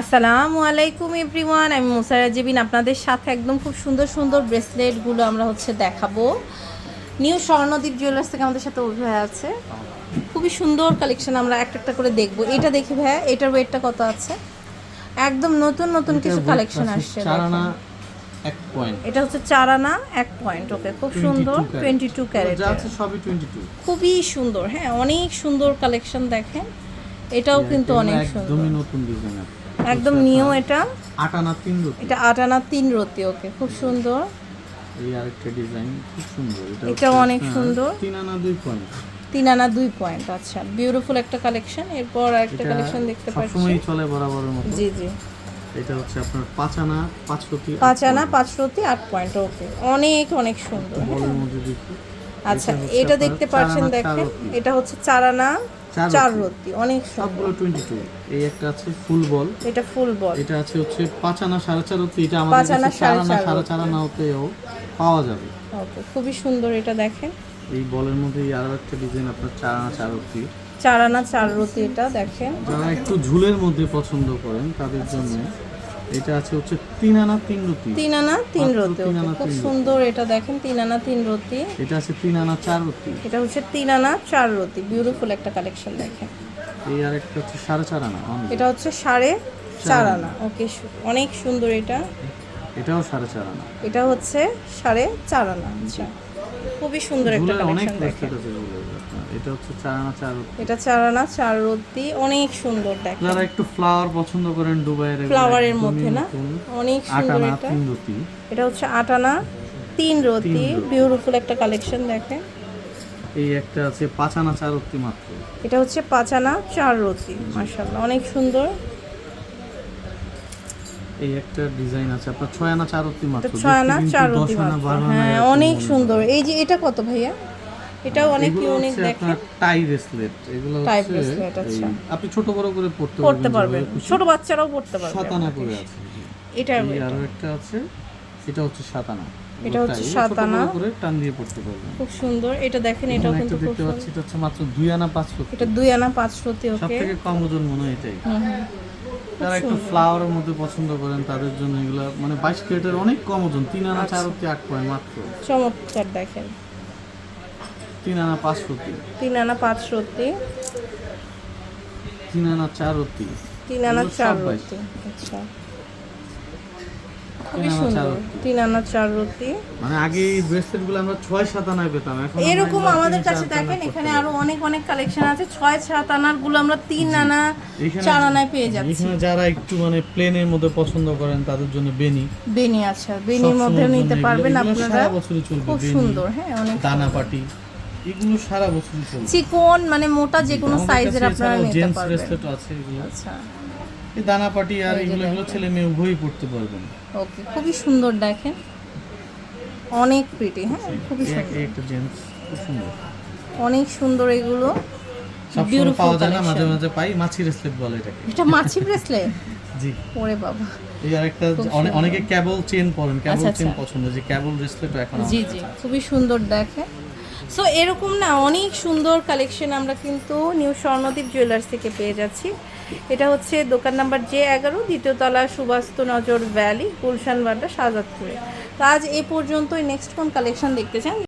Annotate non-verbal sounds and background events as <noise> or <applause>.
আসসালামু আলাইকুম এভরিওয়ান আমি মুসারা জেবিন আপনাদের সাথে একদম খুব সুন্দর সুন্দর ব্রেসলেটগুলো আমরা হচ্ছে দেখাবো। নিউ স্বর্ণদ্বীপ জুয়েলার্স থেকে আমাদের সাথে অভি আছে। খুবই সুন্দর কালেকশন আমরা একটা একটা করে দেখব। এটা দেখি ভাইয়া এটার ওয়েটটা কত আছে? একদম নতুন নতুন কিছু কালেকশন আসছে এটা হচ্ছে চার আনা এক পয়েন্ট ওকে খুব সুন্দর টোয়েন্টি টু ক্যারেট খুবই সুন্দর হ্যাঁ অনেক সুন্দর কালেকশন দেখেন। এটাও কিন্তু অনেক সুন্দর। নতুন ডিজাইন একদম নিউ এটা। আট আনা তিন রুটি। এটা আট আনা তিন রতি ওকে খুব সুন্দর। এই আরেকটা ডিজাইন খুব সুন্দর এটা অনেক সুন্দর। তিন আনা দুই পয়েন্ট তিন আনা দুই পয়েন্ট আচ্ছা বিউটিফুল একটা কালেকশন এরপর একটা কালেকশন দেখতে পাচ্ছি। সবসময় চলে বরাবরের মতো। জি জি। এটা হচ্ছে আপনার পাঁচ আনা পাঁচ রুটি পাঁচ আনা পাঁচ রতি আট পয়েন্ট ওকে অনেক অনেক সুন্দর। আচ্ছা এটা দেখতে পাচ্ছেন দেখেন এটা হচ্ছে চার আনা চার চার রতি। রতি অনেক সবগুলো টোয়েন্টি টু এই একটা আছে ফুল বল এটা ফুল বল এটা আছে হচ্ছে পাঁচ আনা সাড়ে চার রত্তি এটা পাঁচ আমাদের আনা, কাছে চার আনা সাড়ে চার আনা হতেও পাওয়া যাবে। ওকে খুবই সুন্দর এটা দেখেন। এই বলের মধ্যে আরও একটা ডিজাইন আপনার চার আনা চার রত্তি। চার আনা চার রতি এটা দেখেন। যারা একটু ঝুলের মধ্যে পছন্দ করেন তাদের জন্য এটা আছে হচ্ছে তিন আনা তিন রুটি। তিন আনা তিন রতি খুব সুন্দর এটা দেখেন তিন আনা তিন রতি এটা আছে তিন আনা চার রুটি। এটা হচ্ছে তিন আনা চার রতি বিউটিফুল একটা কালেকশন দেখেন। এই আর একটা হচ্ছে সাড়ে চার আনা এটা হচ্ছে সাড়ে চার আনা। ওকে অনেক সুন্দর এটা। এটাও সাড়ে চার আনা। এটা হচ্ছে সাড়ে চার আনা। আচ্ছা খুবই সুন্দর একটা কালেকশন দেখেন। এটা হচ্ছে চার আনা চার এটা চার আনা চার অনেক সুন্দর দেখেন। যারা একটু ফ্লাওয়ার পছন্দ করেন দুবাইয়ের ফ্লাওয়ারের মধ্যে না? অনেক সুন্দর আনা এটা। এটা হচ্ছে আট আনা তিন বিউটিফুল একটা কালেকশন দেখেন। এই একটা আছে পাঁচ আনা চার রুটি মাত্র। এটা হচ্ছে পাঁচ আনা চার রতি মাশাআল্লাহ অনেক সুন্দর। এই একটা ডিজাইন আছে আপনার ছয় আনা চার রুটি মাত্র। ছয় আনা চার হ্যাঁ অনেক সুন্দর। এই যে এটা কত ভাইয়া? এটাও অনেক ইউনিক দেখেন টাই ব্রেসলেট এগুলো টাই bracelet, আচ্ছা। আপনি ছোট বড় করে পড়তে পড়তে পারবেন ছোট বাচ্চারাও পড়তে পারবে সাতানা করে আছে এই আরও একটা আছে এটা হচ্ছে সাতানা এটা হচ্ছে সাতানা। করে টান দিয়ে পড়তে পারবেন। খুব সুন্দর। এটা দেখেন এটাও কিন্তু খুব সুন্দর। এটা হচ্ছে মাত্র দুই আনা পাঁচ ফুট এটা দুই আনা পাঁচ রতি সব ওকে। থেকে কম ওজন মনে হয় এটাই। যারা একটু ফ্লাওয়ারের মধ্যে পছন্দ করেন তাদের জন্য এগুলো মানে বাইশ ক্যারেটের অনেক কম ওজন তিন আনা আচ্ছা। চার অব্দি আট পয়েন্ট মাত্র। চমৎকার দেখেন। তিন আনা পাঁচ ফুটি তিন আনা পাঁচ রতি তিন আনা চার অব্দি তিন আনা চার আচ্ছা। তিন খুবই আনা চার সুন্দর। তিন আনা চার রতি মানে আগে ব্রেসলেটগুলো আমরা ছয় সাত আনায় পেতাম এখন এরকম আমাদের কাছে দেখেন এখানে আরও অনেক অনেক কালেকশন আছে। ছয় সাত আনারগুলো আমরা তিন আনা চার আনায় পেয়ে যাচ্ছি। এখানে যারা একটু মানে প্লেনের মধ্যে পছন্দ করেন তাদের জন্য বেনি। বেনি আচ্ছা। বেনির মধ্যে নিতে পারবেন আপনারা। খুব সুন্দর হ্যাঁ অনেক দানা পাটি। এগুলো সারা বছরই চলবে চিকন মানে মোটা যে কোনো সাইজের আপনারা নিতে জেন্টস পারবেন। ব্রেসলেট আছে এগুলো। আচ্ছা। এই দানা পাটি আর এগুলো এগুলো ছেলে মেয়ে উভয়ই পড়তে পারবেন। ওকে খুবই সুন্দর দেখেন। অনেক প্রিটি হ্যাঁ? খুবই সুন্দর। একটা জেন্টস খুব সুন্দর। অনেক সুন্দর এগুলো। সবসময় পাওয়া যায় না মাঝে মাঝে পাই মাছি ব্রেসলেট বলে এটাকে। এটা মাছি ব্রেসলেট <laughs> জি। ওরে বাবা। এই আরেকটা। অনেকে কেবল চেন পরেন কেবল আচ্ছা, চেন আচ্ছা। পছন্দ যে কেবল ব্রেসলেট এখন জি জি। খুবই সুন্দর দেখে সো এরকম না, অনেক সুন্দর কালেকশন আমরা কিন্তু নিউ স্বর্ণদ্বীপ জুয়েলার্স থেকে পেয়ে যাচ্ছি। এটা হচ্ছে দোকান নাম্বার জে এগারো দ্বিতীয়তলা সুবাস্ত নজর ভ্যালি গুলশান বাড্ডা, শাহজাদপুরে। তো আজ এ পর্যন্তই। নেক্সট কোন কালেকশন দেখতে চান?